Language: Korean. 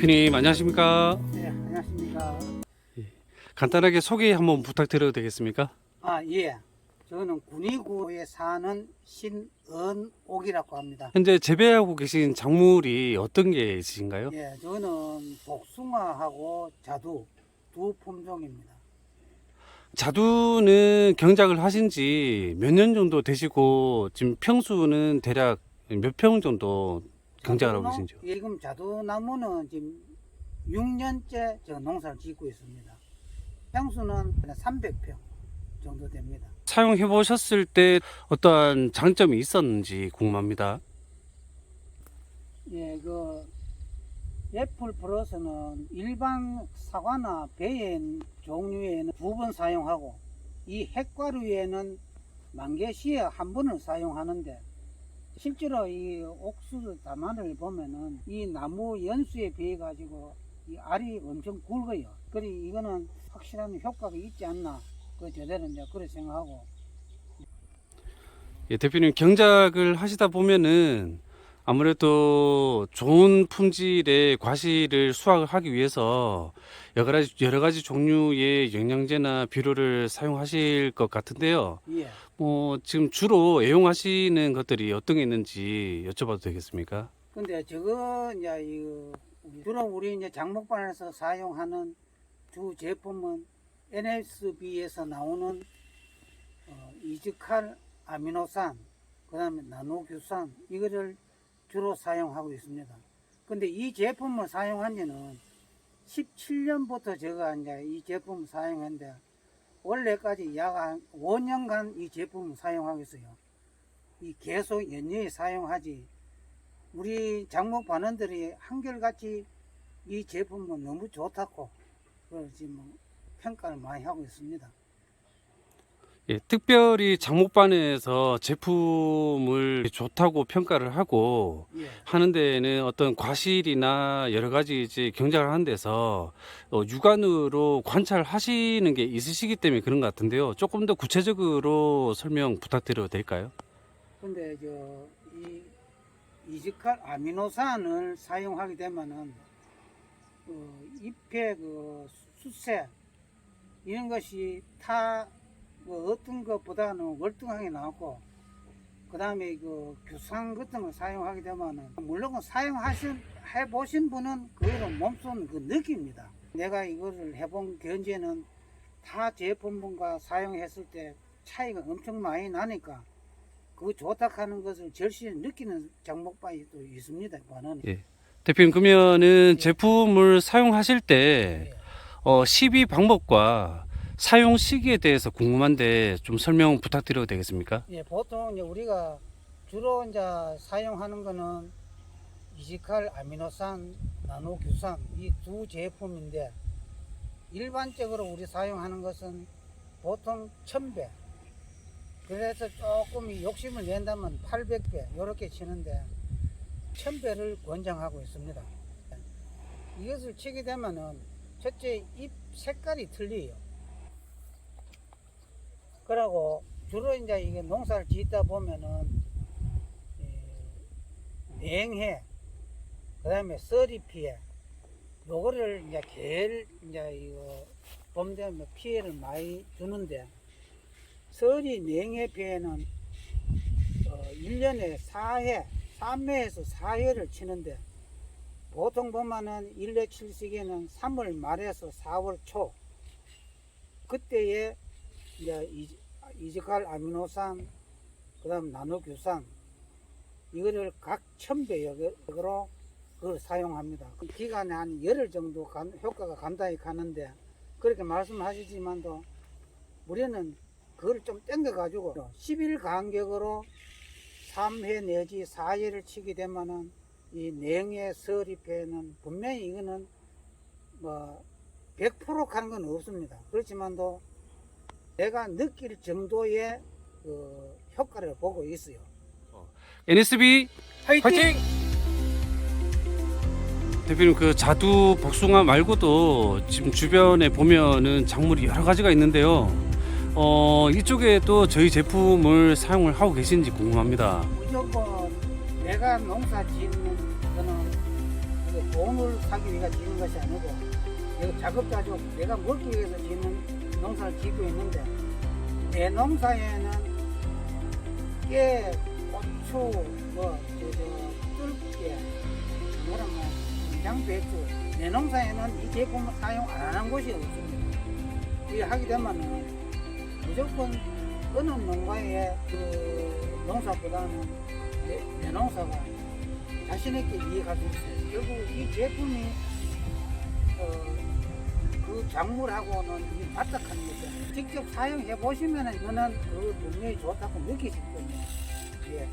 대표님 안녕하십니까? 네, 안녕하십니까. 간단하게 소개 한번 부탁드려도 되겠습니까? 아, 예. 저는 군위구에 사는 신은옥이라고 합니다. 현재 재배하고 계신 작물이 어떤 게 있으신가요? 예, 저는 복숭아하고 자두 두 품종입니다. 자두는 경작을 하신 지 몇 년 정도 되시고 지금 평수는 대략 몇 평 정도 경작을 하고 자두나- 계신지요? 예, 지금 자두나무는 지금 6년째 저 농사를 짓고 있습니다. 평수는 300평 정도 됩니다. 사용해 보셨을 때 어떠한 장점이 있었는지 궁금합니다. 예, 그 애플 플러스는 일반 사과나 배의 종류에는 두 번 사용하고 이 핵과류에는 만개시에 한 번을 사용하는데 실제로 이 옥수수 다만을 보면은 이 나무 연수에 비해 가지고 이 알이 엄청 굵어요. 그리 이거는 확실한 효과가 있지 않나 그 저대로 이제 그렇게 생각하고 예, 대표님 경작을 하시다 보면은 아무래도 좋은 품질의 과실을 수확을 하기 위해서 여러 가지, 여러 가지 종류의 영양제나 비료를 사용하실 것 같은데요. 예. 뭐 지금 주로 애용하시는 것들이 어떤 게 있는지 여쭤봐도 되겠습니까? 근데 저거 이제 우리- 주로 우리 이제 장목반에서 사용하는 주 제품은 NSB에서 나오는 어, 이즈칼 아미노산, 그다음에 나노규산 이거를 주로 사용하고 있습니다. 근데 이 제품을 사용한 지는 17년부터 제가 이제 이 제품을 사용했는데 원래까지 약 한 5년간 이 제품을 사용하고 있어요. 이 계속 연이어 사용하지 우리 장목 반원들이 한결같이 이 제품은 너무 좋다고 그 지금 뭐 평가를 많이 하고 있습니다. 예, 특별히 장목반에서 제품을 좋다고 평가를 하고 예. 하는 데는 어떤 과실이나 여러 가지 이제 경작을 하는 데서 어, 육안으로 관찰하시는 게 있으시기 때문에 그런 것 같은데요. 조금 더 구체적으로 설명 부탁드려도 될까요? 근데 저이 이지칼 아미노산을 사용하게 되면은 그 잎의 그 수세 이런 것이 타 뭐 어떤 것보다는 월등하게 나왔고 그 다음에 그 규상 같은 걸 사용하게 되면은 물론 그 사용하신 해 보신 분은 그거를 몸소 그 느낍니다. 내가 이거를 해본 견제는 타 제품분과 사용했을 때 차이가 엄청 많이 나니까 그 좋다 하는 것을 절실히 느끼는 장목바이 또 있습니다. 반은. 대표님 그러면은 제품을 사용하실 때 어, 시비 방법과 사용 시기에 대해서 궁금한데 좀 설명 부탁드려도 되겠습니까? 예, 보통 이제 우리가 주로 이제 사용하는 거는 이지칼 아미노산, 나노규산 이 두 제품인데 일반적으로 우리 사용하는 것은 보통 1000배. 그래서 조금 욕심을 낸다면 800배 이렇게 치는데 1000배를 권장하고 있습니다. 이것을 치게 되면은 첫째 잎 색깔이 틀려요. 그러고 주로 이제 이게 농사를 짓다 보면은 이 냉해, 그다음에 썰이 피해, 요거를 이제 제일 이제 이거 봄 되면 피해를 많이 주는데 썰이 냉해 피해는 어 1년에 4회, 3회에서 4회를 치는데 보통 보면은 일례 칠식에는 3월 말에서 4월 초 그때에 이제 이- 이지칼 아미노산 그 다음 나노규산 이거를 각 천배역으로 그걸 사용합니다. 그 기간에 한 열흘 정도 감- 효과가 감당이 가는데 그렇게 말씀하시지만도 우리는 그걸 좀 땡겨 가지고 10일 간격으로 3회 내지 4회를 치게 되면은 이 냉해 서립회는 분명히 이거는 뭐 100% 가는 건 없습니다. 그렇지만도 내가 느낄 정도의 그 효과를 보고 있어요. NSB 화이팅! 대표님 그 자두 복숭아 말고도 지금 주변에 보면은 작물이 여러 가지가 있는데요. 어 이쪽에도 저희 제품을 사용을 하고 계신지 궁금합니다. 무조건 내가 농사 짓는 거는 그 돈을 사기 위해서 짓는 것이 아니고 작업자족 내가 먹기 위해서 짓는 농사를 짓고 있는데 내 농사에는 깨, 고추, 뭐, 저, 저, 뜰게, 뭐라 뭐, 김장 배추. 내 농사에는 이 제품을 사용 안 하는 곳이 없습니다. 이게 하게 되면은 무조건 어느 농가의 그 농사보다는 내, 내 농사가 자신있게 이해할 수 있어요. 결국 이 제품이 어, 그 작물하고는 이 맞닥하는 거죠. 직접 사용해 보시면은 이거는 그 분명히 좋다고 느끼실 겁니다. 예.